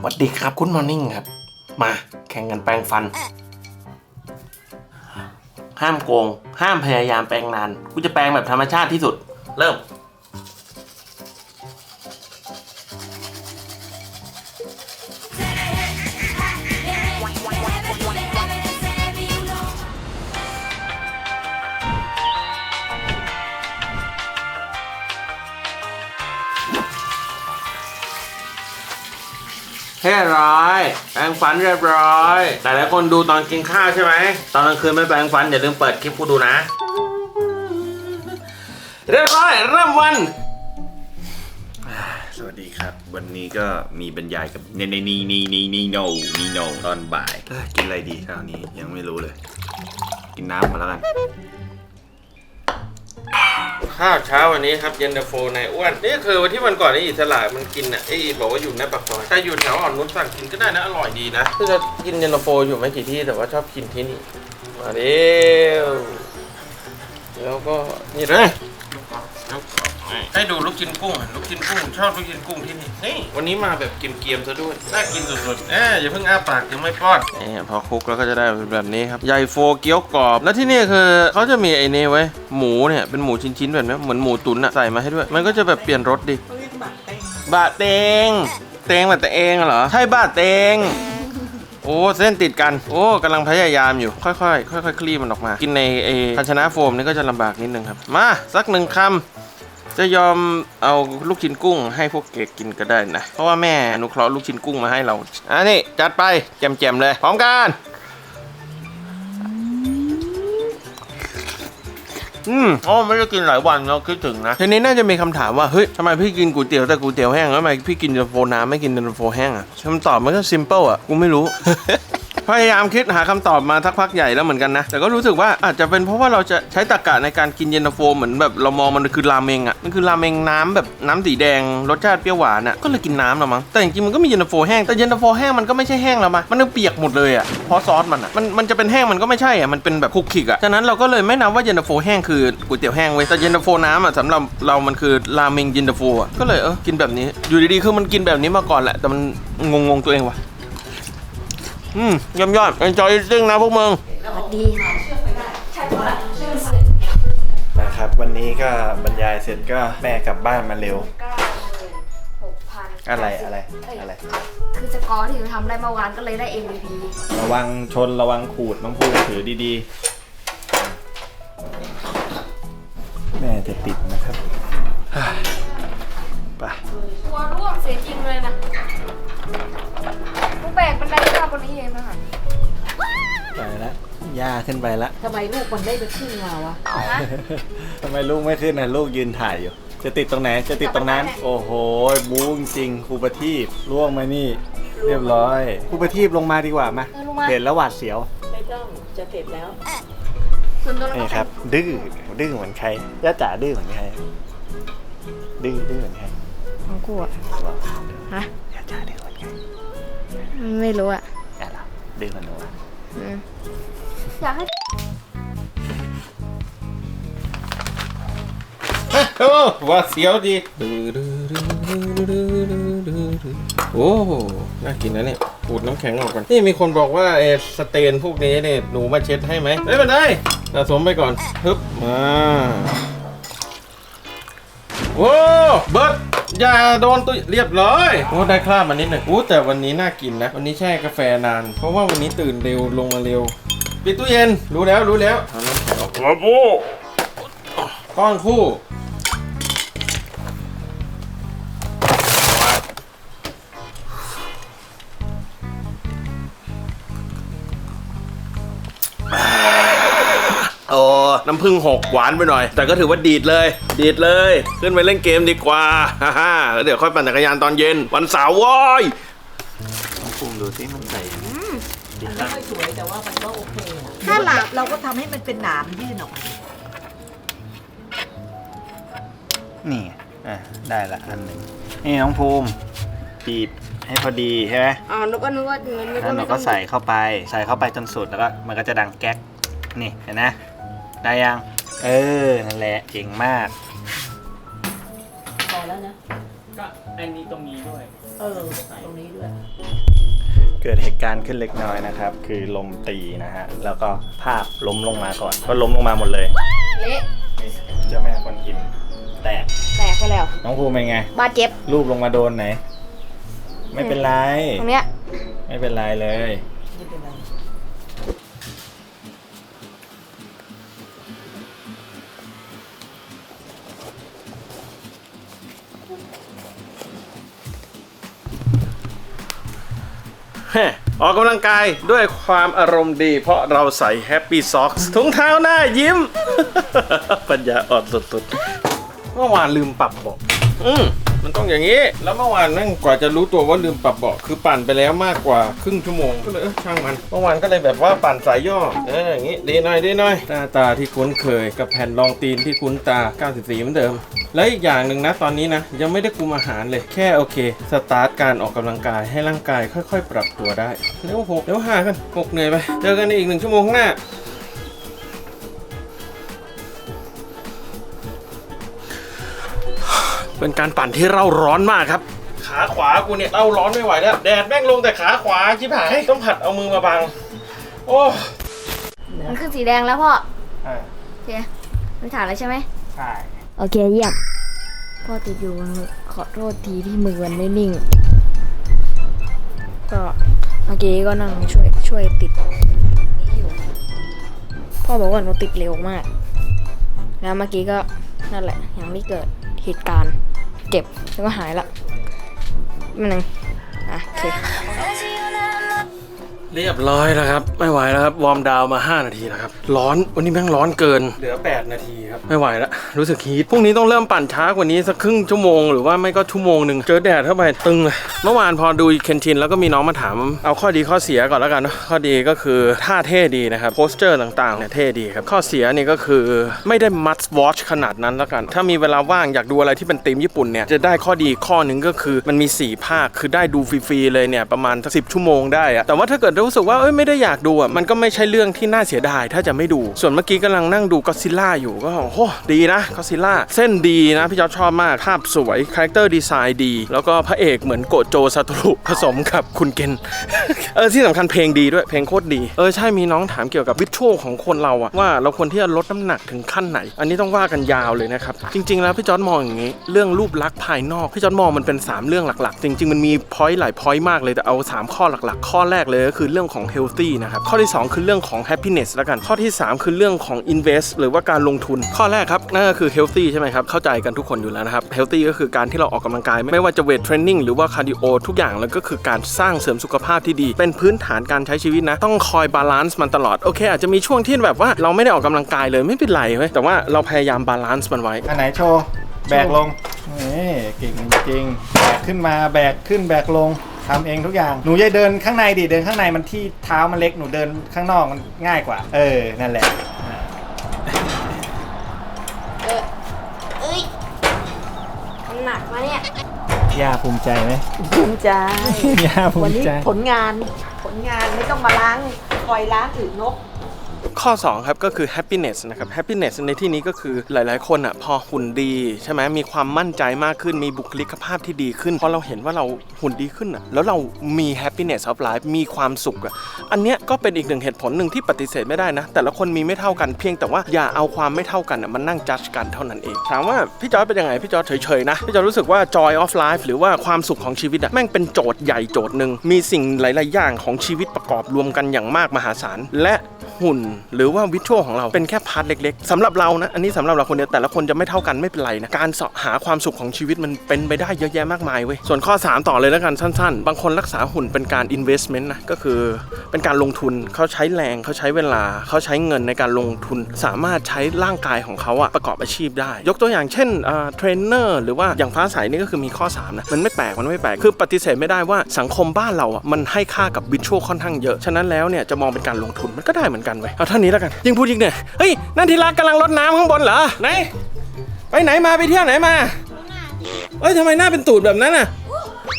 สวัสดีครับคุณมอร์นิ่งครับ มาแข่งกันแปลงฟัน ห้ามโกง ห้ามพยายามแปลงนาน กูจะแปลงแบบธรรมชาติที่สุด เริ่ม เรียบร้อยแปรงฟันเรียบร้อย แต่หลายคนดูตอนกินข้าวใช่ไหม ตอนกลางคืนไม่แปรงฟันอย่าลืมเปิดคลิปกูดูนะ เรียบร้อยเริ่มวัน สวัสดีครับ วันนี้ก็มีบรรยายกับเนเนนีนีนีนีโนนีโนตอนบ่ายเอ้ยกินอะไรดีคราวนี้ยังไม่รู้เลย กินน้ำมาแล้วกัน ข้าวเช้าวันนี้ครับเย็นตาโฟในอ้วนนี่คือวันที่วันก่อนไอ้อิสระมันกินอะไอ้บอกว่าอยู่ในปากซอยถ้าอยู่แถวอ่อนนุชสั่งกินก็ได้นะอร่อยดีนะคือจะกินเย็นตาโฟอยู่ไม่กี่ที่แต่ว่าชอบกินที่นี่มาเร็วแล้วก็นี่เลย ให้ดูลูกชิ้นกุ้งอะลูกชิ้นกุ้งชอบลูกชิ้นกุ้งที่นี่นี่วันนี้มาแบบเกรียมๆซะด้วยน่ากินสุดๆเอ๊อย่าเพิ่งอ้าปากยังไม่ป้อนนี่พอคลุกแล้วก็จะได้แบบนี้ครับใหญ่โฟเกี๊ยวกรอบ แล้วที่นี่คือเขาจะมีไอ้นี่ไว้ยหมูเนี่ยเป็นหมูชิ้นๆแบบนี้เหมือนหมูตุ๋นอะใส่มาให้ด้วย มันก็จะแบบเปลี่ยนรสดิบะเตงเตงแบบตะเองเหรอใช่บะเตงโอ้เส้นติดกัน โอ้กำลังพยายามอยู่ ค่อยๆค่อยๆคลี่มันออกมา กินในไอ้ภาชนะโฟมนี่ก็จะลำบากนิดนึงครับ มาสักหนึ่งคำ จะยอมเอาลูกชิ้นกุ้งให้พวกเกกกินก็ได้นะ เพราะว่าแม่อนุเคราะห์ลูกชิ้นกุ้งมาให้เราอันนี้จัดไปแจมๆเลยพร้อมกันอืมอ๋อไม่ได้กินหลายวันแล้วคิดถึงนะทีนี้น่าจะมีคำถามว่าเฮ้ยทำไมพี่กินก๋วยเตี๋ยวแต่ก๋วยเตี๋ยวแห้งแล้วทำไมพี่กินเย็นตาโฟน้ำไม่กินเย็นตาโฟแห้งอะคำตอบมันก็ simple อะกูไม่รู้ พยายามคิดหาคำตอบมาทักพักใหญ่แล้วเหมือนกันนะ แต่ก็รู้สึกว่าอาจจะเป็นเพราะว่าเราจะใช้ตรรกะในการกินเย็นตาโฟเหมือนแบบเรามองมันคือราเมงอะมันคือราเมงน้ำแบบน้ำสีแดงรสชาติเปรี้ยวหวานอะก็เลยกินน้ำละมั้งแต่จริงๆมันก็มีเย็นตาโฟแห้งแต่เย็นตาโฟแห้งมันก็ไม่ใช่แห้งแล้วมั้งมันเปียกหมดเลยอะเพราะซอสมันอะมันมันจะเป็นแห้งมันก็ไม่ใช่อะมันเป็นแบบคลุกคลิกอะฉะนั้นเราก็เลยไม่นับว่าเย็นตาโฟแห้งคือก๋วยเตี๋ยวแห้งเว้ยแต่เย็นตาโฟน้ำอะสำหรับเรามันคือราเมงเย็นตาโฟอะก็เลยเออกินแบบนี้อยู่ดีๆคือมันกินแบบนี้มาก่อนแหละแต่มันงงๆตัวเองว่ะ อืมยอดยอด enjoy eating นะพวกมึง สวัสดีนะครับ วันนี้ก็บรรยายเสร็จก็แม่กลับบ้านมาเร็วหกพันอะไรอะไรอะไร คือสกอร์ที่หนูทำได้เมื่อวานก็เลยได้ MVP ระวังชนระวังขูดน้องพูถือดีๆ ขึ้นไปแล้วทำไมลูกมันได้ไปขึ้นมาวะทำไมลูกไม่ขึ้นนะลูกยืนถ่ายอยู่ จะติดตรงไหนจะติดตรงนั้น โอ้โหบู๊จริงครูประทีปล่วงมานี่ เรียบร้อยครูประทีปลงมาดีกว่ามาเออลงมาเห็นแล้วหวาดเสียว ไม่ต้องจะเสร็จแล้วส่วนตัวเรานี่ก็ครับ ดื้อดื้อเหมือนใครย่าจ๋าดื้อเหมือนใครดื้อดื้อเหมือนใครของกูอะฮะย่าจ๋าดื้อเหมือนใครไม่รู้อะแอบเหรอดื้อเหมือนหนูอะ อยากให้โอ้ว่าเสียวดีโอ้ น่ากินนะเนี่ยปูดน้ำแข็งออกก่อน นี่มีคนบอกว่าเอสเตนพวกนี้เนี่ยหนูมาเช็ดให้ไหมไม่เป็นไรสะสมไปก่อนฮึบมาโอ้เบิร์ดอย่าโดนตัวเรียบร้อยโอ้ได้คราบมานิดหนึ่งอู้แต่วันนี้น่ากินนะ วันนี้แช่กาแฟนาน เพราะว่าวันนี้ตื่นเร็วลงมาเร็ว ปิดตู้เย็นรู้แล้วรู้แล้วเอาน้ำแข็งออกมาบูก้อนคู่โอ้น้ำผึ้งหกหวานไปหน่อย แต่ก็ถือว่าดีดเลย ดีดเลย ขึ้นไปเล่นเกมดีกว่าฮ่าฮ่าแล้วเดี๋ยวค่อยปั่นจักรยานตอนเย็น วันเสาร์ว้ยน้องภูมิดูสิมันใส่มันไม่ค่อยสวยแต่ว่ามันก็โอเคาหลับเราก็ทำให้มันเป็นหนามยื่นออกมานี่อะได้ละอันหนึ่งนี่น้องภูมิบีบให้พอดีใช่ไหมอ๋อนึกว่านึกว่านึกว่าแล้วเราก็ใส่เข้าไป ใส่เข้าไปจนสุดแล้วก็มันก็จะดังแก๊กนี่เห็นนะได้ยัง เออนั่นแหละเก่งมาก พอแล้วนะ ก็อันนี้ตรงนี้ด้วย เออ ตรงนี้ด้วย เกิดเหตุการณ์ขึ้นเล็กน้อยนะครับ คือลมตีนะฮะ แล้วก็ภาพล้มลงมาก่อน ก็ล้มลงมาหมดเลย เละนี่เจ้าแม่คนกินแตก แตกไปแล้ว น้องภูมิเป็นไง บาดเจ็บ รูปลงมาโดนไหน ไม่เป็นไร ตรงเนี้ย ไม่เป็นไรเลย ออกกำลังกายด้วยความอารมณ์ดี เพราะเราใส่แฮปปี้ซ็อกส์ถุงเท้าหน้ายิ้ม ปัญญาอ่อนสุดๆ เมื่อวานลืมปรับเบาะอืม มันต้องอย่างนี้ แล้วเมื่อวานนั่งกว่าจะรู้ตัวว่าลืมปรับเบาะคือปั่นไปแล้วมากกว่าครึ่งชั่วโมงก็เลยเออช่างมัน เมื่อวานก็เลยแบบว่าปั่นสายย่อเอออย่างนี้ดีหน่อยดีหน่อยหน้าตาที่คุ้นเคยกับแผ่นรองตีนที่คุ้นตา 94 เหมือนเดิม และอีกอย่างหนึ่งนะตอนนี้นะ ยังไม่ได้คุมอาหารเลยแค่โอเคสตาร์ทการออกกำลังกายให้ร่างกายค่อย ๆ ปรับตัวได้เร็วหกเร็วห้ากันหกเหนื่อยไปเจอกันในอีกหนึ่งชั่วโมงข้างหน้า เป็นการปั่นที่เร่าร้อนมากครับ ขาขวากูเนี่ยเร่าร้อนไม่ไหวแล้ว แดดแม่งลงแต่ขาขวาชิบหายต้องผัดเอามือมาบัง โอ้มันขึ้นสีแดงแล้วพ่ออ่าโอเคมันถ่ายแล้วใช่ไหมใช่โอเคเยี่ยมพ่อติดอยู่ขอโทษทีที่มือมันไม่นิ่ง ก็เมื่อกี้ก็นั่งช่วยช่วยติดนี้อยู่พ่อบอกว่าหนูติดเร็วมาก แล้วเมื่อกี้ก็นั่นแหละยังไม่เกิดเหตุการณ์ เก็บแล้วก็หายละมันนึงอะโอเค เรียบร้อยแล้วครับ ไม่ไหวแล้วครับ วอร์มดาวน์มา 5 นาทีแล้วครับ ร้อนวันนี้แม่งร้อนเกิน เหลือ 8 นาทีครับ ไม่ไหวแล้วรู้สึกฮีทพรุ่งนี้ต้องเริ่มปั่นช้ากว่านี้สักครึ่งชั่วโมงหรือว่าไม่ก็ชั่วโมงหนึ่งเจอแดดเข้าไปตึงเลยเมื่อวานพอดูเคนชินแล้วก็มีน้องมาถาม เอาข้อดีข้อเสียก่อนแล้วกันเนอะข้อดีก็คือท่าเท่ดีนะครับโพสเจอร์ต่างๆเนี่ยเท่ดีครับข้อเสียนี่ก็คือไม่ได้มัดวอชขนาดนั้นแล้วกัน ถ้ามีเวลาว่างอยากดูอะไรที่เป็นธีมญี่ปุ่นเนี่ยจะได้ข้อดีข้อหนึ่งก็คือมันมี4ภาคคือได้ดูฟรีๆเลยเนี่ยประมาณสักสิชั่วโมงได้อะแต่ว่าถ้าเกิดรู้สึกว่าเอ้ยไม่ได้อยากดูอะมันก็ไม่ใช่เรื่องที่น่าเสียดาย ถ้าจะไม่ดู ส่วนเมื่อกี้กำลังนั่งดูก็ซิล่าอยู่ก็โอ้โหดีนะก็ซิล่าเส้นดีนะพี่จอร์จชอบมากภาพสวยคาแรคเตอร์ดีไซน์ดี แล้วก็พระเอกเหมือนโกโจซาตรุผสมกับคุณเกนเออที่สำคัญเพลงดีด้วยเพลงโคตรดีเออใช่มีน้องถามเกี่ยวกับวิชวลของคนเราอะว่าเราควรที่จะลดน้ำหนักถึงขั้นไหน อันนี้ต้องว่ากันยาวเลยนะครับ จริง ๆ แล้วพี่จอร์ดมองอย่างนี้ เรื่องรูปลักษณ์ภายนอกพี่จอร์ดมองมันเป็น 3 เรื่องหลักๆ จริง ๆ มันมีพอยต์หลายพอยต์มากเลยแต่เอา 3 ข้อหลักๆ ข้อแรกเลยก็คือเรื่องของ healthy นะครับ ข้อที่ 2 คือเรื่องของ happiness แล้วกัน ข้อที่ 3 คือเรื่องของ invest หรือว่าการลงทุน ข้อแรกครับนั่นก็คือ healthy ใช่ไหมครับ เข้าใจกันทุกคนอยู่แล้วนะครับ healthy ก็คือการที่เราออกกำลังกาย ไม่ว่าจะ weight training หรือว่า cardio ทุกอย่างแล้วก็คือการสร้างเสริมสุขภาพที่ดี เป็นพื้นฐานการใช้ชีวิตนะ ต้องคอยบาลานซ์มันตลอด โอเค อาจจะมีช่วงที่แบบว่าเราไม่ได้ออกกำลังกายเลยไม่เป็นไรเว้ยแต่ว่าเราพยายามบาลานซ์มันไว้อันไหนโชว์แบกลงนี่เก่งจริงแบกขึ้นมาแบกขึ้นแบกลง ทำเองทุกอย่าง หนูอย่าเดินข้างในดิ เดินข้างในมันที่เท้ามันเล็ก หนูเดินข้างนอกมันง่ายกว่า เออ นั่นแหละอ่าเอ้ยมันหนักมาเนี่ย ย่าภูมิใจไหม ภูมิใจ ย่าภูวันมินี้ใจ ผลงาน ผลงานไม่ต้องมาล้างคอยล้างอึนก ข้อ 2 ครับ ก็คือ happiness นะครับ happiness ในที่นี้ก็คือหลายๆ คนอะพอหุ่นดีใช่ไหมมีความมั่นใจมากขึ้นมีบุคลิกภาพที่ดีขึ้นพอเราเห็นว่าเราหุ่นดีขึ้นอะแล้วเรามี happiness of life มีความสุขอะอันเนี้ยก็เป็นอีกหนึ่งเหตุผลหนึ่งที่ปฏิเสธไม่ได้นะ แต่ละคนมีไม่เท่ากันเพียงแต่ว่าอย่าเอาความไม่เท่ากันอะมันนั่งจัดกันเท่านั้นเอง ถามว่าพี่จอร์จเป็นยังไงพี่จอร์จเฉยๆนะพี่จอร์จรู้สึกว่า joy of life หรือว่าความสุขของชีวิตอะแม่งเป็นโจทย์ใหญ่โจทย์หนึ่งมีสิ่งหลาย ๆ อย่างของชีวิตประกอบรวมกันอย่างมากมหาศาลและ หุ่น หรือว่าวิชวลของเราเป็นแค่พาร์ทเล็กๆสำหรับเรานะอันนี้สำหรับเราคนเดียวแต่ละคนจะไม่เท่ากันไม่เป็นไรนะการเสาะหาความสุขของชีวิตมันเป็นไปได้เยอะแยะมากมายเว้ยส่วนข้อ 3 ต่อเลยแล้วกันสั้นๆ บางคนรักษาหุ่นเป็นการ investment นะก็คือเป็นการลงทุนเขาใช้แรงเขาใช้เวลาเขาใช้เงินในการลงทุน สามารถใช้ร่างกายของเขาอะประกอบอาชีพได้ ยกตัวอย่างเช่นเทรนเนอร์หรือว่าอย่างฟ้าใสนี่ก็คือมีข้อ3นะมันไม่แปลกมันไม่แปลกคือปฏิเสธไม่ได้ว่าสังคมบ้านเราอะมันให้ค่ากับวิชวลค่อนข้างเยอะฉะนั้นแล้วเนี่ยจะมองเป็นการลงทุนมันก็ได้เหมือนกันเว้ยเอาเท่านี้แล้วกัน ยิ่งพูดยิ่งเหนื่อยเฮ้ยนั่นทีรักกำลังรดน้ำข้างบนเหรอไหนไปไหนมาไปเที่ยวไหนมาเอ้ยทำไมหน้าเป็นตูดแบบนั้นน่ะ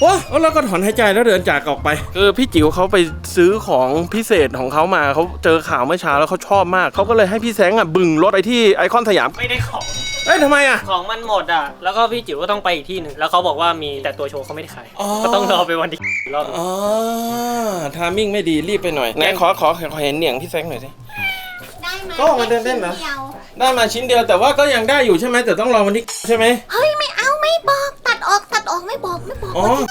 โอ้แล้วก็ถอนหายใจแล้วเดินจากออกไปคือพี่จิ๋วเขาไปซื้อของพิเศษของเขามาเขาเจอข่าวเมื่อเช้าแล้วเขาชอบมากเขาก็เลยให้พี่แสงอะบึงรถไอที่ไอคอนสยามไม่ได้ของเอ้ยทำไมอะของมันหมดอะ แล้วก็พี่จิ๋วก็ต้องไปอีกที่หนึ่งแล้วเขาบอกว่ามีแต่ตัวโชว์เขาไม่ได้ขายอ๋อก็ต้องรอไปวันที่ รอบหนึ่งอ๋อทามมิ่งไม่ดีรีบไปหน่อยไหนขอขอขอเห็นเหนียงพี่แซกหน่อยสิ ได้ไหมก็ออกมาเดินเล่นเหรอแค่ชิ้ดียวได้มาชิ้นเดียวแต่ว่าก็ยังได้อยู่ใช่ไหมแต่ต้องรอวันที่ใช่ไหมเฮ้ยไม่เอาไม่บอกตัดออกตัดออกไม่บอกไม่บอกอ๋อว่าที่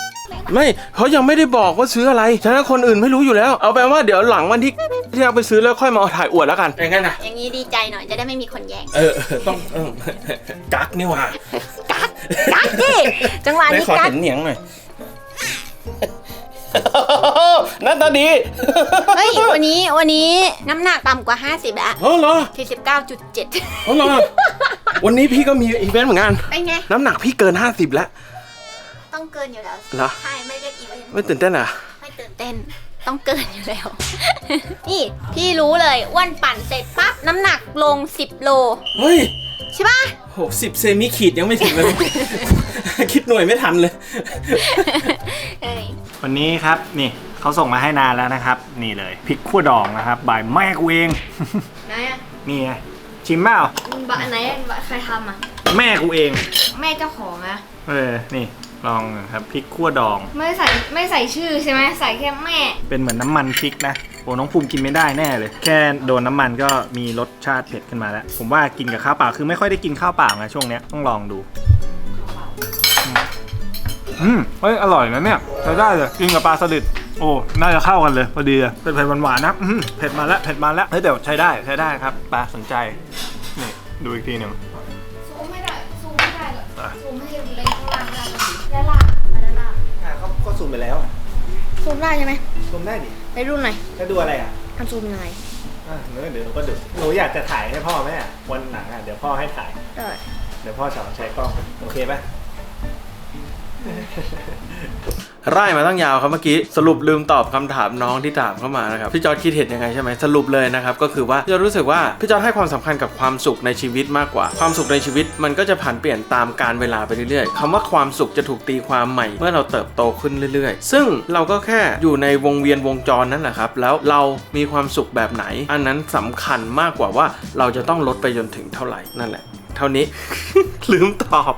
ไม่เขายังไม่ได้บอกว่าซื้ออะไรฉะนั้นคนอื่นไม่รู้อยู่แล้ว เอาแปลว่าเดี๋ยวหลังวันที่ที่เราไปซื้อแล้วค่อยมาเอาถ่ายอวดแล้วกันอย่างนั้นนะอย่างนี้ดีใจหน่อยจะได้ไม่มีคนแย่งเออเออต้องเออกักนี่หว่ากัดกัดดิจังหวะไหนนี้ขอกัดเห็นเหนียงหน่อย หน้าตาดีเฮ้ย วันนี้วันนี้น้ำหนักต่ำกว่า 50แล้วอ๋อเหรอ49.7อ๋อเหรอ วันนี้พี่ก็มีอีเวนต์เหมือนกัน เป็นไง น้ำหนักพี่เกิน 50 แล้ว ต้องเกินอยู่แล้วเหรอ ใช่ ไม่เรียกอีเวนต์ไม่ตื่นเต้นอะไม่ตื่นเต้น ต้องเกินอยู่แล้ว นี่พี่รู้เลยอ้วนปั่นเสร็จปั๊บน้ำหนักลง 10 โล เฮ้ยใช่ปะโหสิบเซมิขีดยังไม่ถึงเลย คิดหน่วยไม่ทันเลย เอ้ยวันนี้ครับนี่เขาส่งมาให้นานแล้วนะครับ นี่เลยพริกขั่วดองนะครับบายแม่กูเอง ไหนอะนี่ไงชิมเปล่าบะไหนบะใครทำอะ แม่กูเอง แม่เจ้าของอะ เออ นี่ ลองนะครับพริกขั่วดอง ไม่ใส่ไม่ใส่ชื่อใช่ไหมใส่แค่แม่ เป็นเหมือนน้ำมันพริกนะโอ้น้องภูมิกินไม่ได้แน่เลย แค่โดนน้ำมันก็มีรสชาติเผ็ดขึ้นมาแล้ว ผมว่ากินกับข้าวเปล่าคือไม่ค่อยได้กินข้าวเปล่าไงช่วงเนี้ยต้องลองดู อืมเฮ้ยอร่อยนะเนี่ยใช้ได้เลยกินกับปลาสลิดโอ้ น่าจะเข้ากันเลยพอดีเลยเป็นเผ็ดหวานๆนะอื้อหือเผ็ดมาแล้วเผ็ดมาแล้วเฮ้ยเดี๋ยวใช้ได้ใช้ได้ครับปลาสนใจนี่ดูอีกทีหนึ่ง ก็ซูมไปแล้วซูมได้ใช่ไหมซูมได้ดิไปดูหน่อยจะดูอะไรอะมันซูมยังไงอะเดี๋ยวเดี๋ยวหนูก็ดูหนูอยากจะถ่ายให้พ่อไหมอะวันหลังอะเดี๋ยวพ่อให้ถ่าย ได้เดี๋ยวพ่อสอนใช้กล้อง โอเคป่ะ ไล่มาตั้งยาวครับเมื่อกี้สรุปลืมตอบคำถามน้องที่ถามเข้ามานะครับพี่จอร์ดคิดเห็นยังไงใช่ไหมสรุปเลยนะครับก็คือว่าพี่จอร์ดรู้สึกว่าพี่จอร์ดให้ความสำคัญกับความสุขในชีวิตมากกว่า ความสุขในชีวิตมันก็จะผันเปลี่ยนตามการเวลาไปเรื่อยๆคำว่าความสุขจะถูกตีความใหม่ เมื่อเราเติบโตขึ้นเรื่อยๆ ซึ่งเราก็แค่อยู่ในวงเวียนวงจรนั่นแหละครับแล้วเรามีความสุขแบบไหน อันนั้นสำคัญมากกว่าว่าเราจะต้องลดไปจนถึงเท่าไหร่นั่นแหละ เท่านี้ ลืมตอบ